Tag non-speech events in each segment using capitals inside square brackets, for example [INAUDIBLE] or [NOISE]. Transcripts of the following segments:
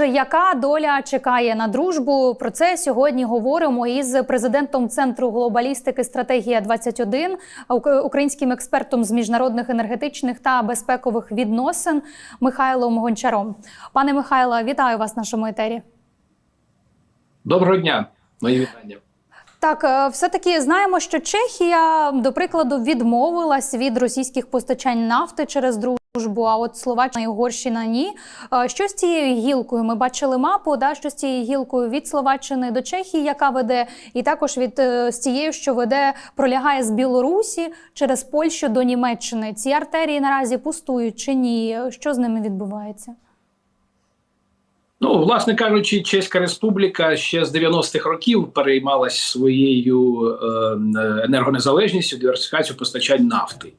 Отже, яка доля чекає на дружбу? Про це сьогодні говоримо із президентом центру глобалістики стратегія 21 ук- українським експертом з міжнародних енергетичних та безпекових відносин Михайлом Гончаром. Пане Михайло, вітаю вас в нашому етері. Доброго дня, мої вітання. Так, е, все-таки знаємо, що Чехія, до прикладу, відмовилась від російських постачань нафти через дружбу. А от Словаччина і Угорщина ні. Е, Що з цією гілкою? Ми бачили мапу, да, що з цією гілкою від Словаччини до Чехії, яка веде, і також від е, з цією, що веде, пролягає з Білорусі через Польщу до Німеччини. Ці артерії наразі пустують чи ні? Що з ними відбувається? Ну, власне кажучи, Чеська Республіка ще з 90-х років переймалась своєю е, енергонезалежністю, диверсифікацією постачань нафти.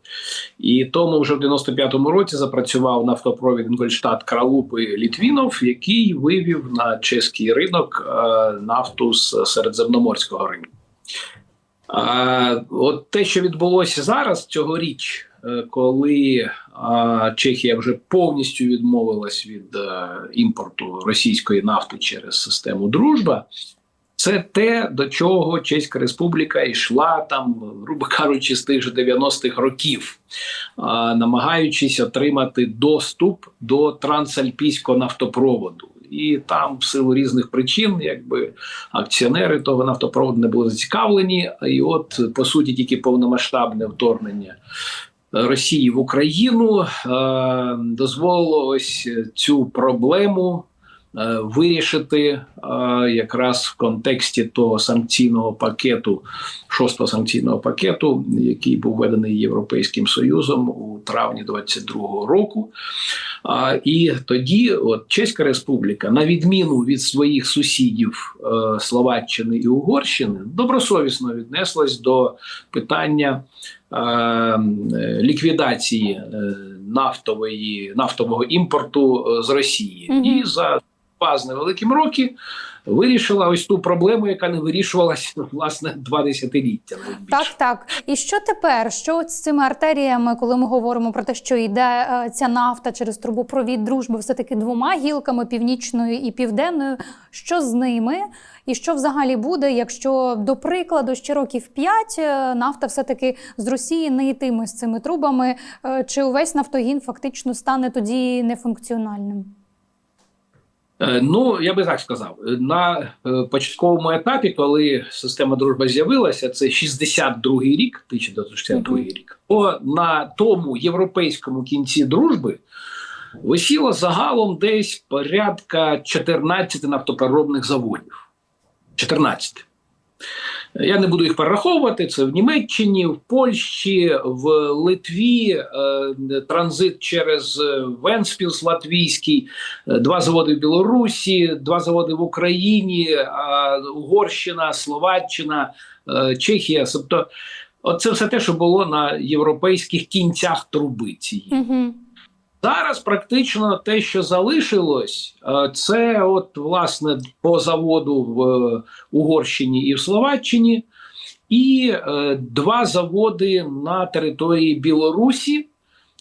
І тому вже в 95-му році запрацював нафтопровід Інгольштадт Кралупи Літвінов, який вивів на чеський ринок е, нафту з середземноморського ринку. А, от те, що відбулося зараз цьогоріч, е, коли Чехія вже повністю відмовилась від е, імпорту російської нафти через систему Дружба, це те, до чого Чеська Республіка йшла там, грубо кажучи, з тих же 90-х років, намагаючись отримати доступ до трансальпійського нафтопроводу. І там, в силу різних причин, якби акціонери того нафтопроводу не були зацікавлені. І от по суті, тільки повномасштабне вторгнення Росії в Україну дозволилось цю проблему е, вирішити е, якраз в контексті того санкційного пакету, шостого санкційного пакету, який був введений Європейським Союзом у травні 22-го року. І тоді, от Чеська Республіка, на відміну від своїх сусідів е, Словаччини і Угорщини, добросовісно віднеслась до питання е, е, ліквідації е, нафтової нафтового імпорту е, з Росії, Мгм. і за два з невеликим роки вирішила ось ту проблему, яка не вирішувалася власне два десятиліття. Так, так. І що тепер? Що з цими артеріями, коли ми говоримо про те, що йде е, ця нафта через трубопровід дружби, все таки двома гілками північною і південною? Що з ними? І що взагалі буде, якщо до прикладу ще років п'ять е, нафта все таки з Росії не йтиме з цими трубами? Е, Чи увесь нафтогін фактично стане тоді нефункціональним? Е, Ну, я би так сказав, на е, початковому етапі, коли система дружба з'явилася, це 62-й рік, 1962 Мгм. рік, то на тому європейському кінці дружби висіло загалом десь порядка 14 нафтопереробних заводів. 14. Я не буду їх перераховувати. Це в Німеччині, в Польщі, в Литві, е, транзит через е, Венспілс Латвійський, е, два заводи в Білорусі, два заводи в Україні, Угорщина, Словаччина, Чехія. Тобто, це все те, що було на європейських кінцях труби цієї. Зараз практично те, що залишилось, е, це от власне по заводу в е, Угорщині і в Словаччині, і е, два заводи на території Білорусі,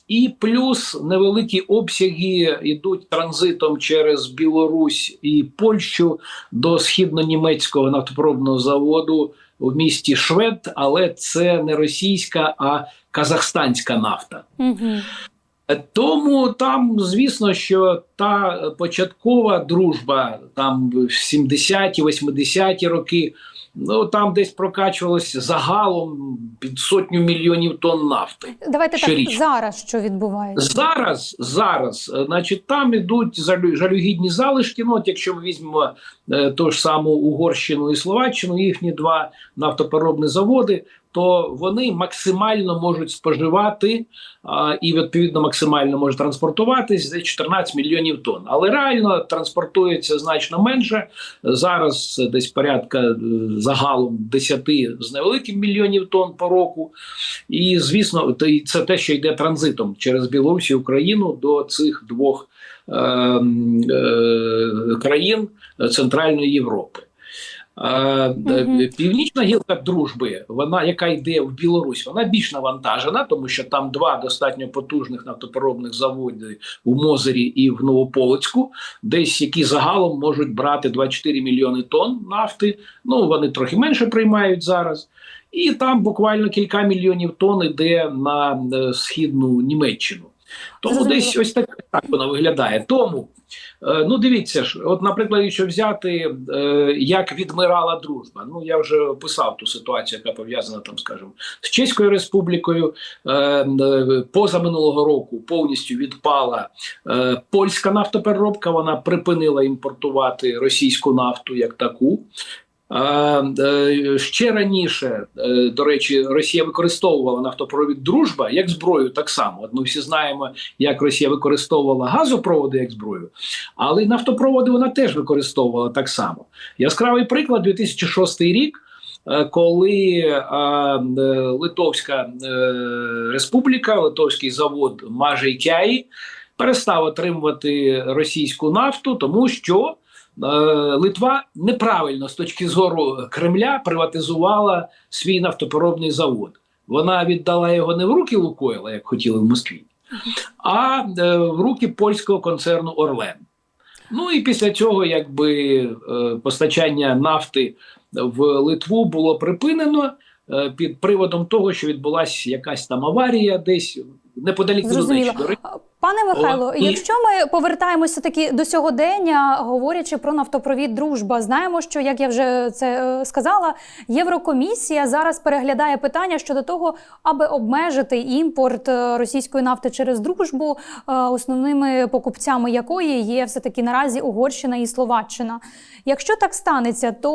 і плюс невеликі обсяги йдуть транзитом через Білорусь і Польщу до східно-німецького нафтопробного заводу в місті Швед, але це не російська, а казахстанська нафта. Угу. Тому там, звісно, що та початкова дружба, там в 70-ті, 80-ті роки, ну там десь прокачувалося загалом під сотню мільйонів тонн нафти. Давайте Щорічно. так зараз що відбувається. Зараз, зараз, е, значить, там ідуть жалюгідні залишки. Ну, от якщо ми візьмемо е, ту ж саму Угорщину і Словаччину, їхні два нафтопереробні заводи, то вони максимально можуть споживати а, і відповідно максимально можуть транспортуватись за 14 мільйонів тонн. Але реально транспортується значно менше. Зараз десь порядка е, загалом 10 з невеликим мільйонів тонн по року. І звісно, це те, що йде транзитом через Білорусь і Україну до цих двох е, е, країн Центральної Європи. Мгм. Північна гілка дружби, вона яка йде в Білорусь, вона більш навантажена, тому що там два достатньо потужних нафтопереробних заводи у Мозері і в Новополоцьку, десь які загалом можуть брати 24 мільйони тонн нафти. Ну вони трохи менше приймають зараз. І там буквально кілька мільйонів тонн йде на е, східну Німеччину. Тому Зрозуміло. десь ось так, так вона виглядає. Тому Е, Ну, дивіться ж, от, наприклад, якщо взяти, е, як відмирала дружба. Ну, я вже описав ту ситуацію, яка пов'язана там, скажімо, з Чеською Республікою. Е, е, позаминулого року повністю відпала польська нафтопереробка. Вона припинила імпортувати російську нафту як таку. Е, ще раніше, е, до речі, Росія використовувала нафтопровід дружба як зброю, так само. От ми всі знаємо, як Росія використовувала газопроводи як зброю, але нафтопроводи вона теж використовувала так само. Яскравий приклад 2006 рік. е, Коли е, Литовська е, Республіка, Литовський завод Мажейкяї перестав отримувати російську нафту, тому що Литва неправильно з точки зору Кремля приватизувала свій нафтопереробний завод. Вона віддала його не в руки Лукойла, як хотіли в Москві, а е, в руки польського концерну Орлен. Ну і після цього, якби е, постачання нафти в Литву було припинено е, під приводом того, що відбулася якась там аварія десь неподалік Зрозуміло. До речі, Пане Михайло, О, якщо ми повертаємося таки до сьогодення, говорячи про нафтопровід дружба, знаємо, що як я вже це е, сказала, Єврокомісія зараз переглядає питання щодо того, аби обмежити імпорт е, російської нафти через дружбу, е, основними покупцями якої є все таки наразі Угорщина і Словаччина. Якщо так станеться, то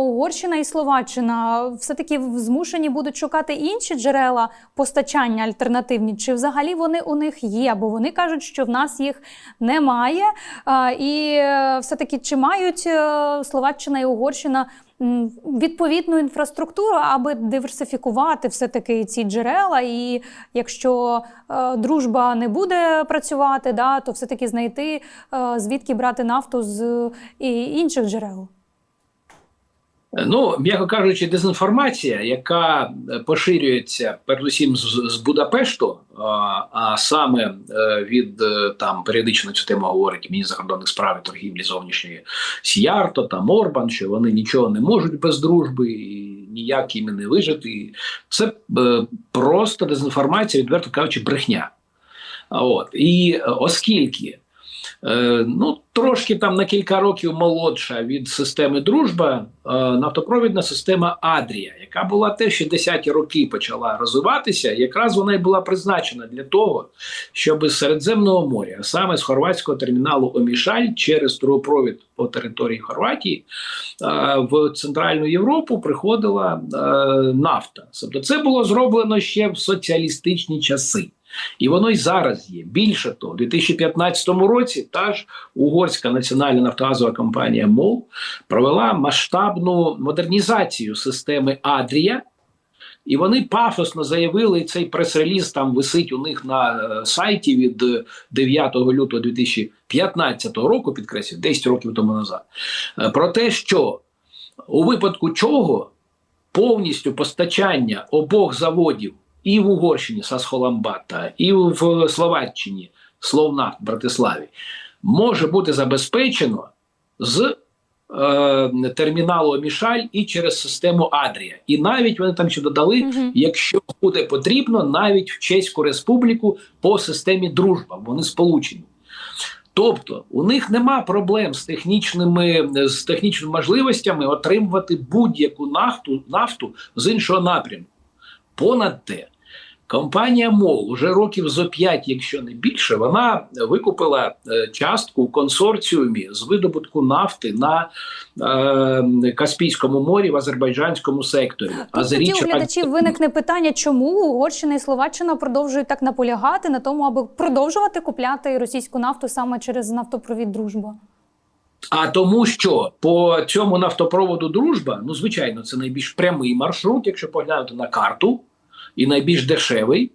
Угорщина і Словаччина все таки змушені будуть шукати інші джерела постачання альтернативні, чи взагалі вони у них є? Бо вони кажуть, що в нас їх немає. І е, все-таки чи мають е, Словаччина і Угорщина відповідну інфраструктуру, аби диверсифікувати все-таки ці джерела? І якщо е, дружба не буде працювати, да, то все-таки знайти звідки брати нафту з інших джерел. Ну, м'яко кажучи, дезінформація, яка поширюється передусім з, з Будапешту, а, а саме е, від е, там періодично цю тему говорить міністр закордонних справ і торгівлі зовнішньої Сіярто та Морбан, що вони нічого не можуть без дружби і ніяк їм не вижити. Це е, просто дезінформація, відверто кажучи, брехня. От і е, оскільки ну трошки там на кілька років молодша від системи дружба, е, нафтопровідна система Адрія, яка була теж ще 10-ті роки почала розвиватися, якраз вона й була призначена для того, щоб з Середземного моря, саме з хорватського терміналу Омішаль через трубопровід по території Хорватії е, в Центральну Європу приходила е, нафта. Тобто це було зроблено ще в соціалістичні часи. І воно й зараз є. Більше того, у 2015 році та ж угорська національна нафтогазова компанія МОЛ провела масштабну модернізацію системи Адрія. І вони пафосно заявили, цей прес-реліз там висить у них на е, сайті від е, 9 лютого 2015 року, підкреслюю, 10 років тому назад, е, про те, що у випадку чого повністю постачання обох заводів і в Угорщині Сасхоламбата, і в Словаччині Словнафт в Братиславі може бути забезпечено з е, терміналу Мішаль і через систему Адрія. І навіть вони там ще додали, Мгм. якщо буде потрібно, навіть в Чеську Республіку по системі дружба. Вони сполучені. Тобто у них нема проблем з технічними з технічними можливостями отримувати будь-яку нафту, нафту з іншого напрямку. Понад те, компанія МОЛ уже років зо 5, якщо не більше, вона викупила е, частку консорціумі з видобутку нафти на е, Каспійському морі в азербайджанському секторі. Тут тоді у глядачів виникне питання, чому Угорщина і Словаччина продовжують так наполягати на тому, аби продовжувати купляти російську нафту саме через нафтопровід дружба. А тому, що по цьому нафтопроводу дружба, ну звичайно, це найбільш прямий маршрут, якщо поглянути на карту, і найбільш дешевий,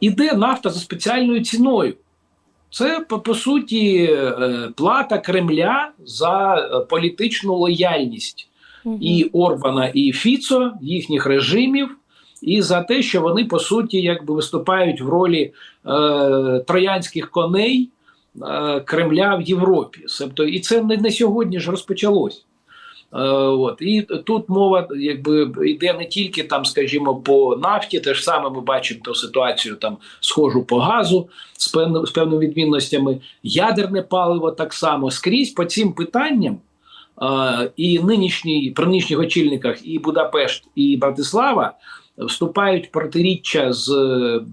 іде нафта за спеціальною ціною. Це по, по суті е, плата Кремля за е, політичну лояльність і Орбана, і Фіцо, їхніх режимів, і за те, що вони по суті якби виступають в ролі е, троянських коней е, Кремля в Європі. Тобто, і це не, не сьогодні ж розпочалось. Е, от і тут мова якби йде не тільки там, скажімо, по нафті, те ж саме ми бачимо ту ситуацію там схожу по газу з певними з певними відмінностями, ядерне паливо так само скрізь по цим питанням. Е, і нинішній при нинішніх очільниках і Будапешт, і Братислава вступають в протиріччя з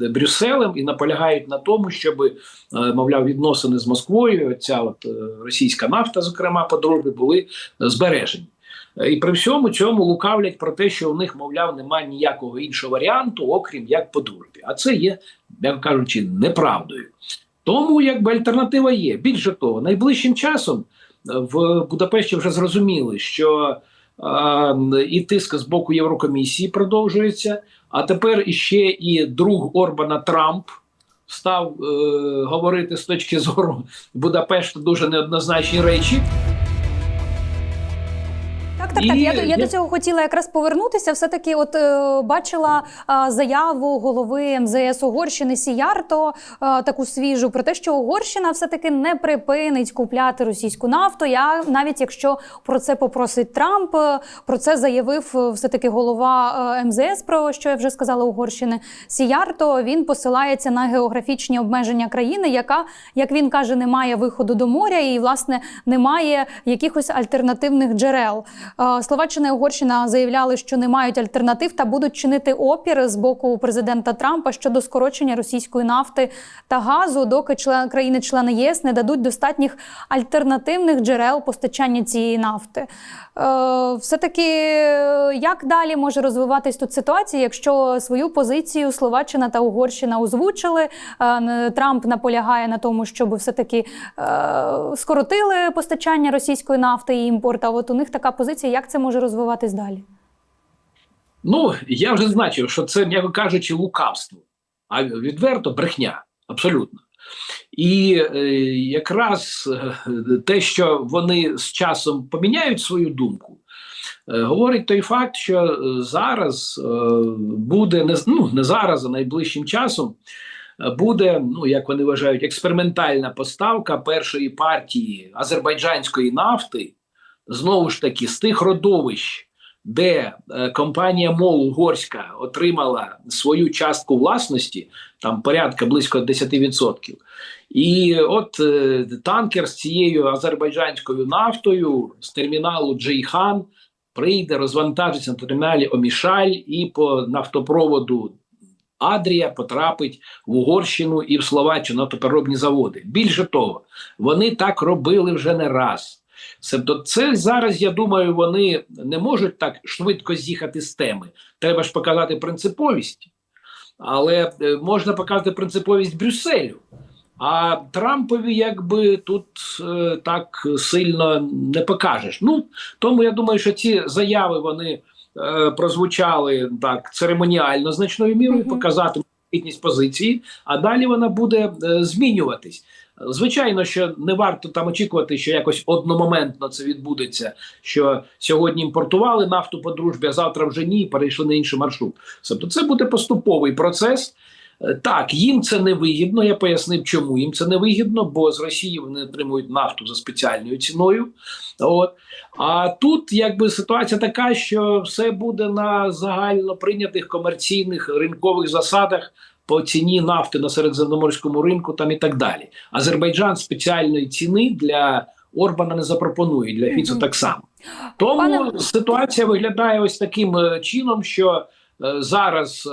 е, Брюсселем і наполягають на тому, щоб е, мовляв відносини з Москвою, ця от е, російська нафта, зокрема по дружбі, були збережені. І при всьому цьому лукавлять про те, що у них, мовляв, немає ніякого іншого варіанту, окрім як по. А це є, м'яко кажучи, неправдою. Тому якби альтернатива є. Більше того, найближчим часом в Будапешті вже зрозуміли, що і тиск з боку Єврокомісії продовжується. А тепер іще і друг Орбана Трамп став е, говорити з точки зору Будапешта дуже неоднозначні речі. Так, так, так. Я, до- я я- до цього хотіла якраз повернутися. Все таки, от е, бачила е, заяву голови МЗС Угорщини Сіярто, е, таку свіжу про те, що Угорщина все таки не припинить купляти російську нафту. Я навіть якщо про це попросить Трамп, е, про це заявив е, все таки голова е, МЗС, про що я вже сказала Угорщини Сіярто. Він посилається на географічні обмеження країни, яка, як він каже, не має виходу до моря і власне немає якихось альтернативних джерел. Е, Словаччина і Угорщина заявляли, що не мають альтернатив та будуть чинити опір з боку президента Трампа щодо скорочення російської нафти та газу, доки член країни-члени ЄС не дадуть достатніх альтернативних джерел постачання цієї нафти. Е, Все таки, як далі може розвиватись тут ситуація, якщо свою позицію Словаччина та Угорщина озвучили? е, Трамп наполягає на тому, щоб все таки скоротили постачання російської нафти і імпорт. А от у них така позиція, як це може розвиватись далі? Ну, я вже значив, що це, м'яко кажучи, лукавство, а відверто брехня. Абсолютно. І е, якраз е, те, що вони з часом поміняють свою думку, е, говорить той факт, що е, зараз е, буде не, ну, не зараз, а найближчим часом е, буде, ну як вони вважають, експериментальна поставка першої партії азербайджанської нафти, знову ж таки, з тих родовищ де е, компанія МОЛ Угорська отримала свою частку власності, там порядка близько 10%. І от е, танкер з цією азербайджанською нафтою з терміналу Джейхан прийде, розвантажиться на терміналі Омішаль і по нафтопроводу Адрія потрапить в Угорщину і в Словаччину на нафтопереробні заводи. Більше того, вони так робили вже не раз. Себто це зараз, я думаю, вони не можуть так швидко з'їхати з теми. Треба ж показати принциповість, але е, можна показати принциповість Брюсселю. А Трампові якби тут е, так сильно не покажеш. Ну тому я думаю, що ці заяви вони е, прозвучали так церемоніально значною мірою, показати відність позиції, а далі вона буде е, змінюватись. Звичайно, що не варто там очікувати, що якось одномоментно це відбудеться. Що сьогодні імпортували нафту по дружбі, а завтра вже ні, перейшли на інший маршрут. Тобто, це буде поступовий процес. Е, Так, їм це не вигідно. Я пояснив, чому їм це не вигідно, бо з Росії вони отримують нафту за спеціальною ціною. От а тут якби ситуація така, що все буде на загально прийнятих комерційних ринкових засадах по ціні нафти на середземноморському ринку, там і так далі. Азербайджан спеціальної ціни для Орбана не запропонує, для Фіцо так само. Тому Пане- ситуація виглядає ось таким е, чином, що е, зараз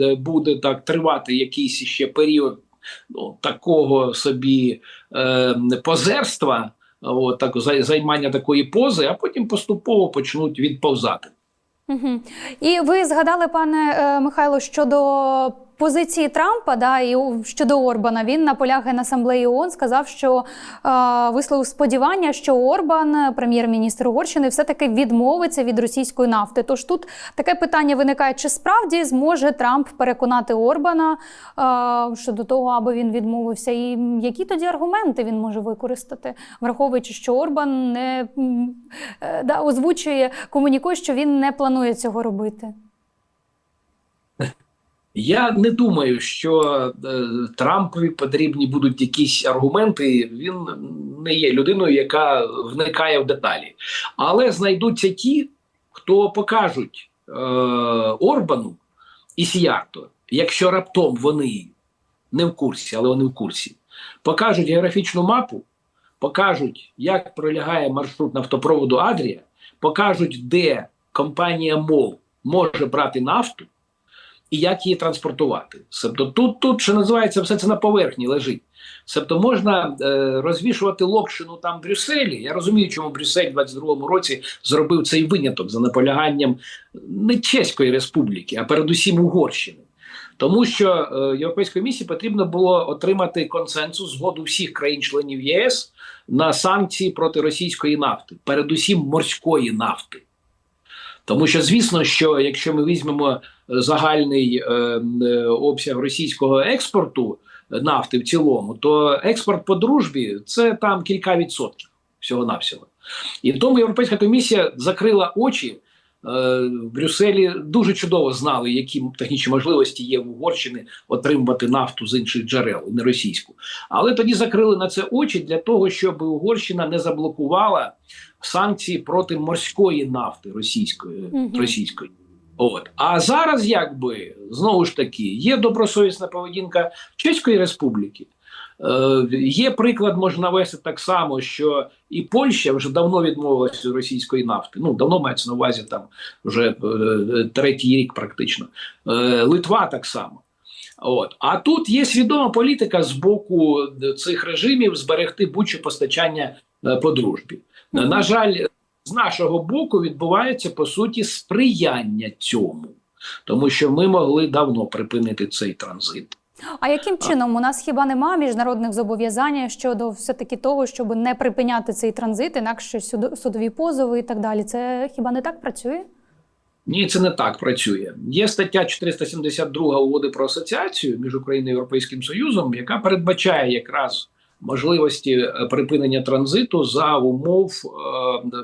е, буде так тривати якийсь ще період ну, такого собі е, позерства, от, так, займання такої пози, а потім поступово почнуть відповзати. Угу. І ви згадали, пане е, Михайло, щодо позиції Трампа, да, і щодо Орбана, він на асамблеї ООН, сказав, що е, висловив сподівання, що Орбан, прем'єр-міністр Угорщини, все-таки відмовиться від російської нафти. Тож тут таке питання виникає: чи справді зможе Трамп переконати Орбана е, щодо того, аби він відмовився, і які тоді аргументи він може використати, враховуючи, що Орбан не е, да, озвучує, комунікує, що він не планує цього робити. Я не думаю, що е, Трампові потрібні будуть якісь аргументи. Він не є людиною, яка вникає в деталі. Але знайдуться ті, хто покажуть е, Орбану і Сіярто, якщо раптом вони не в курсі, але вони в курсі, покажуть географічну мапу, покажуть, як пролягає маршрут нафтопроводу Адрія, покажуть, де компанія МОЛ може брати нафту і як її транспортувати. Тобто тут, тут що називається, все це на поверхні лежить. Тобто можна е, розвішувати локшину там в Брюсселі. Я розумію, чому Брюссель в 22-му році зробив цей виняток за наполяганням не Чеської республіки, а передусім Угорщини. Тому що е, Європейській місії потрібно було отримати консенсус згоду всіх країн-членів ЄС на санкції проти російської нафти, передусім морської нафти. Тому що, звісно, що якщо ми візьмемо е, загальний е, е, обсяг російського експорту нафти в цілому, то експорт по дружбі це там кілька відсотків всього навсього. І тому Європейська комісія закрила очі. Е, В Брюсселі дуже чудово знали, які технічні можливості є в Угорщини отримувати нафту з інших джерел, не російську. Але тоді закрили на це очі для того, щоб Угорщина не заблокувала санкції проти морської нафти російської. Мгм. російської. От. А зараз, якби знову ж таки, є добросовісна поведінка Чеської Республіки. Е, є приклад, можна навести так само, що і Польща вже давно відмовилася від російської нафти. Ну, давно мається на увазі там вже е, третій рік, практично. Е, Литва так само. От. А тут є свідома політика з боку цих режимів зберегти будь-що постачання по дружбі. На жаль, з нашого боку відбувається по суті сприяння цьому, тому що ми могли давно припинити цей транзит. А яким чином у нас хіба нема міжнародних зобов'язань щодо все таки того, щоб не припиняти цей транзит, інакше судові позови і так далі? Це хіба не так працює? Ні, це не так працює. Є стаття 472 угоди про асоціацію між Україною і Європейським Союзом, яка передбачає якраз можливості е, припинення транзиту за умов е,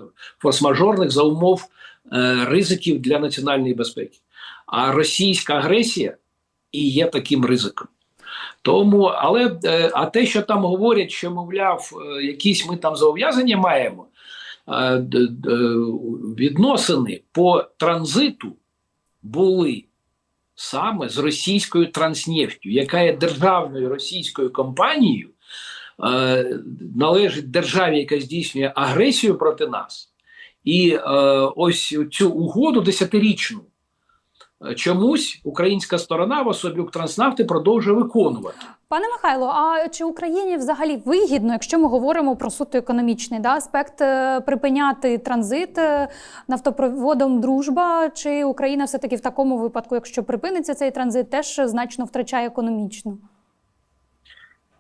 форс-мажорних, за умов е, ризиків для національної безпеки. А російська агресія і є таким ризиком. Тому, але е, а те, що там говорять, що мовляв, е, якісь ми там зобов'язання маємо, е, відносини по транзиту були саме з російською транснефтю, яка є державною російською компанією, належить державі, яка здійснює агресію проти нас. І ось цю угоду десятирічну чомусь українська сторона в особі Укртранснафти продовжує виконувати. Пане Михайло, а чи Україні взагалі вигідно, якщо ми говоримо про суто економічний да, аспект, е, припиняти транзит е, нафтопроводом дружба? Чи Україна все таки в такому випадку, якщо припиниться цей транзит, теж значно втрачає економічно?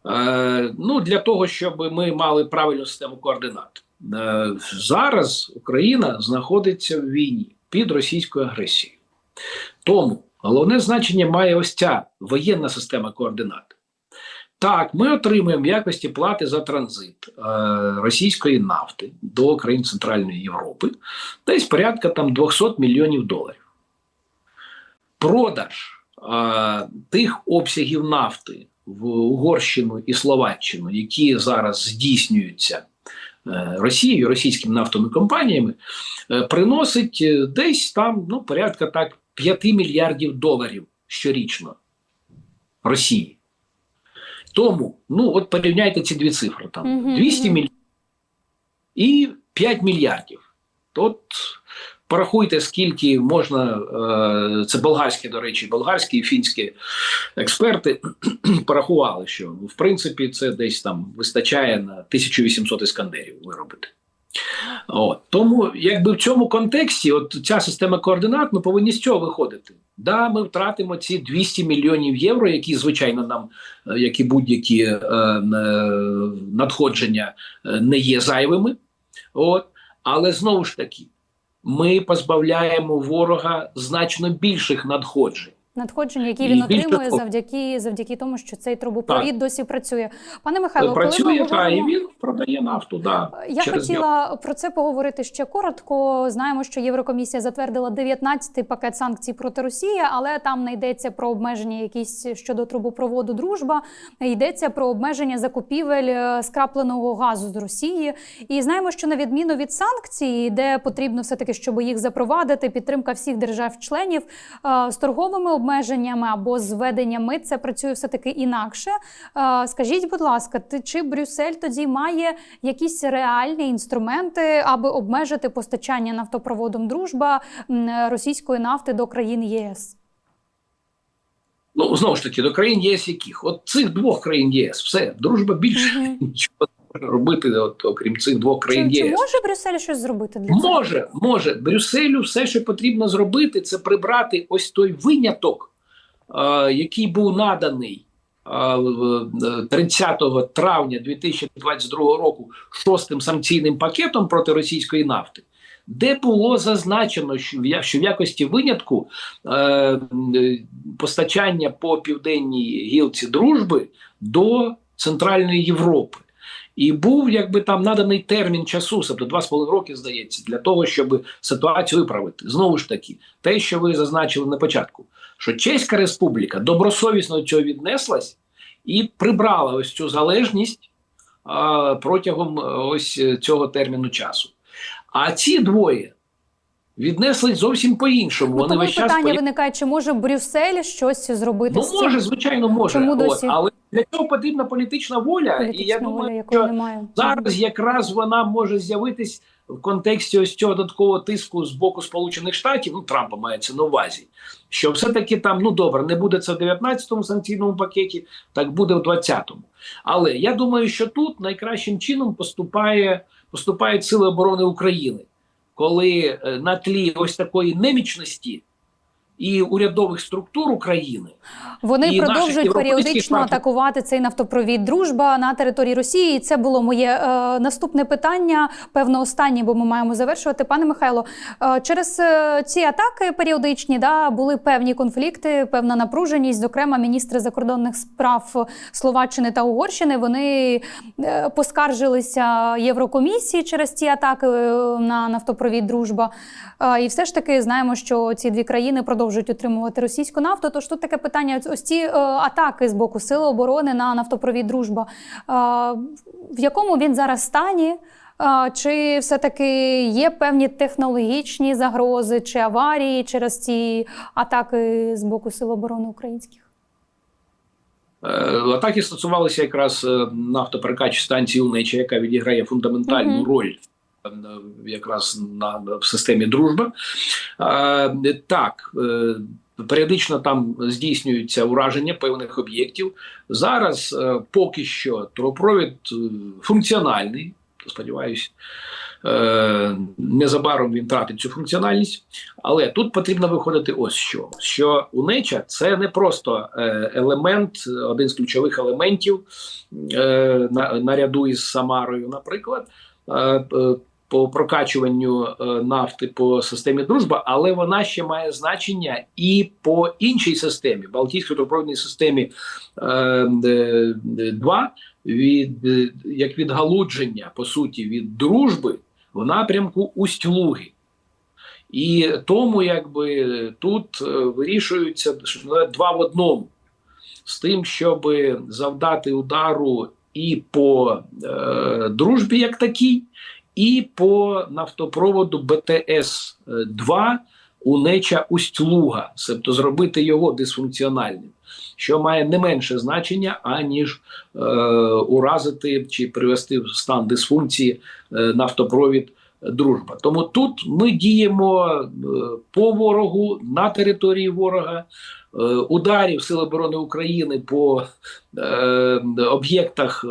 Е, ну, для того, щоб ми мали правильну систему координат. Е, зараз Україна знаходиться в війні під російською агресією. Тому головне значення має ось ця воєнна система координат. Так, ми отримуємо якості плати за транзит е, російської нафти до країн Центральної Європи десь порядка там 200 мільйонів доларів. Продаж е, тих обсягів нафти в Угорщину і Словаччину, які зараз здійснюються е, Росією, російськими нафтовими компаніями, е, приносить е, десь там ну, порядка так 5 мільярдів доларів щорічно Росії. Тому, ну от порівняйте ці дві цифри: там 200 мільярдів і 5 мільярдів. От порахуйте, скільки можна, е, це болгарські, до речі, болгарські і фінські експерти [CLEARS THROAT] порахували, що в принципі це десь там вистачає на 1800 іскандерів виробити. От. Тому, якби в цьому контексті, от ця система координат, ми повинні з цього виходити. Да, ми втратимо ці 200 мільйонів євро, які, звичайно, нам, е, як і будь-які е, е, надходження, е, не є зайвими. От. Але знову ж таки, ми позбавляємо ворога значно більших надходжень. Надходження, які він отримує того- завдяки завдяки тому, що цей трубопровід досі працює. Пане Михайло, коли Працює ми та і він продає нафту. Да, Я через нього. хотіла про це поговорити ще коротко. Знаємо, що Єврокомісія затвердила 19-й пакет санкцій проти Росії, але там не йдеться про обмеження якісь щодо трубопроводу Дружба. Йдеться про обмеження закупівель е, скрапленого газу з Росії. І знаємо, що на відміну від санкцій, де потрібно все таки, щоб їх запровадити, підтримка всіх держав-членів е, з торговими обмеженнями або з введенням мит, це працює все таки інакше. Е, Скажіть, будь ласка, чи Брюссель тоді має якісь реальні інструменти, аби обмежити постачання нафтопроводом дружба російської нафти до країн ЄС? Ну знову ж таки, до країн ЄС яких? От цих двох країн ЄС, все, дружба більше [LAUGHS] нічого робити, от, окрім цих двох країн Чи, чи може Брюссель щось зробити для цього? Може, може. Брюсселю все, що потрібно зробити, це прибрати ось той виняток, е, який був наданий е, в- е, 30 травня 2022 року шостим санкційним пакетом проти російської нафти, де було зазначено, що в, якості винятку е, постачання по південній гілці дружби до Центральної Європи. І був якби там наданий термін часу, тобто два з половиною роки, здається, для того, щоб ситуацію виправити. Знову ж таки, те, що ви зазначили на початку, що Чеська Республіка добросовісно до цього віднеслась і прибрала ось цю залежність а, протягом е, ось е, цього терміну часу. А ці двоє віднеслись зовсім по-іншому. Ну, Вони час питання поя- виникає, чи може Брюссель щось зробити Ну, з цим? може, звичайно, може. Чому От, але для цього потрібна політична воля. і я політична думаю, воля, що немає? Зараз якраз вона може з'явитись в контексті ось цього додаткового тиску з боку Сполучених Штатів, ну Трампа мається на увазі, що все-таки там ну добре, не буде це в 19-му санкційному пакеті, так буде в 20-му. Але я думаю, що тут найкращим чином поступає поступають сили оборони України, коли е, на тлі ось такої немічності і урядових структур України Вони І продовжують періодично партнерів. атакувати цей нафтопровід дружба на території Росії. І це було моє е, наступне питання, певно, останнє, бо ми маємо завершувати. Пане Михайло, е, через е, ці атаки періодичні да були певні конфлікти, певна напруженість. Зокрема, міністри закордонних справ Словаччини та Угорщини вони е, поскаржилися Єврокомісії через ці атаки е, на нафтопровід дружба. Е, І все ж таки знаємо, що ці дві країни продовжують утримувати російську нафту. Тож тут таке питання: ось ці е, атаки з боку Сили оборони на нафтопровід дружба. Е, в якому він зараз стані? Е, Чи все-таки є певні технологічні загрози чи аварії через ці атаки з боку Сил оборони українських? Е, Атаки стосувалися якраз е, нафтоперекачі станції Унеча, яка відіграє фундаментальну Мгм. роль е, якраз на в системі дружба. Е, Так, е, періодично там здійснюються ураження певних об'єктів. Зараз е, поки що трубопровід е, функціональний. Сподіваюсь, е, незабаром він тратить цю функціональність. Але тут потрібно виходити ось що: що унеча це не просто е, елемент, один з ключових елементів е, на, наряду із Самарою, наприклад, е, е, по прокачуванню е, нафти по системі дружба, але вона ще має значення і по іншій системі, Балтійській трубопровідній системі е, е, 2, від, е, як відгалудження, по суті, від дружби в напрямку Усть-Луги. І тому якби тут вирішуються два в одному з тим, щоб завдати удару і по е, дружбі, як такій, і по нафтопроводу БТС 2 Унеча Усть-Луга, тобто зробити його дисфункціональним, що має не менше значення, аніж е, уразити чи привести в стан дисфункції е, нафтопровід дружба. Тому тут ми діємо е, по ворогу на території ворога. Е, Ударів Сил оборони України по е, об'єктах е,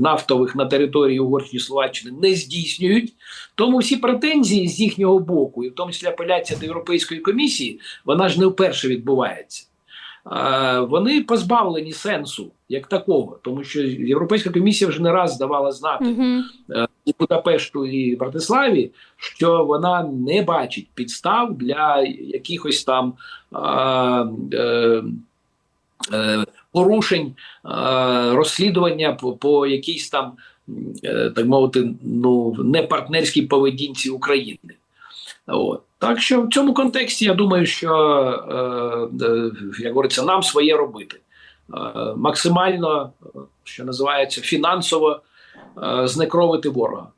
нафтових на території Угорщини Словаччини не здійснюють. Тому всі претензії з їхнього боку, і в тому числі апеляція до Європейської комісії, вона ж не вперше відбувається. Е, Вони позбавлені сенсу як такого, тому що Європейська комісія вже не раз давала знати Угу. І Будапешту і Братиславі, що вона не бачить підстав для якихось там е, е, порушень е, розслідування по, по якійсь там, е, так мовити, ну не партнерській поведінці України. От. Так що в цьому контексті я думаю, що е, е, як говориться, нам своє робити. Е, максимально, е, що називається, фінансово знекровити ворога.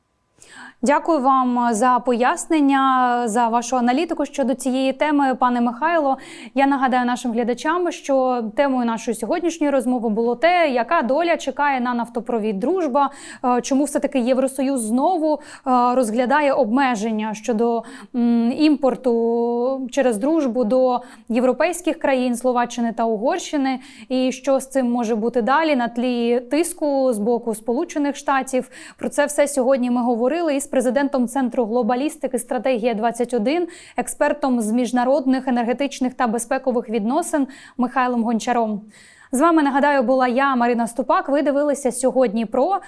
Дякую вам за пояснення, за вашу аналітику щодо цієї теми, пане Михайло. Я нагадаю нашим глядачам, що темою нашої сьогоднішньої розмови було те, яка доля чекає на нафтопровід дружба, е, чому все таки Євросоюз знову е, розглядає обмеження щодо імпорту через дружбу до європейських країн Словаччини та Угорщини, і що з цим може бути далі на тлі тиску з боку Сполучених Штатів. Про це все сьогодні ми говорили із президентом центру глобалістики стратегія 21 експертом з міжнародних енергетичних та безпекових відносин Михайлом Гончаром. З вами нагадаю була я, Марина Ступак. Ви дивилися сьогодні про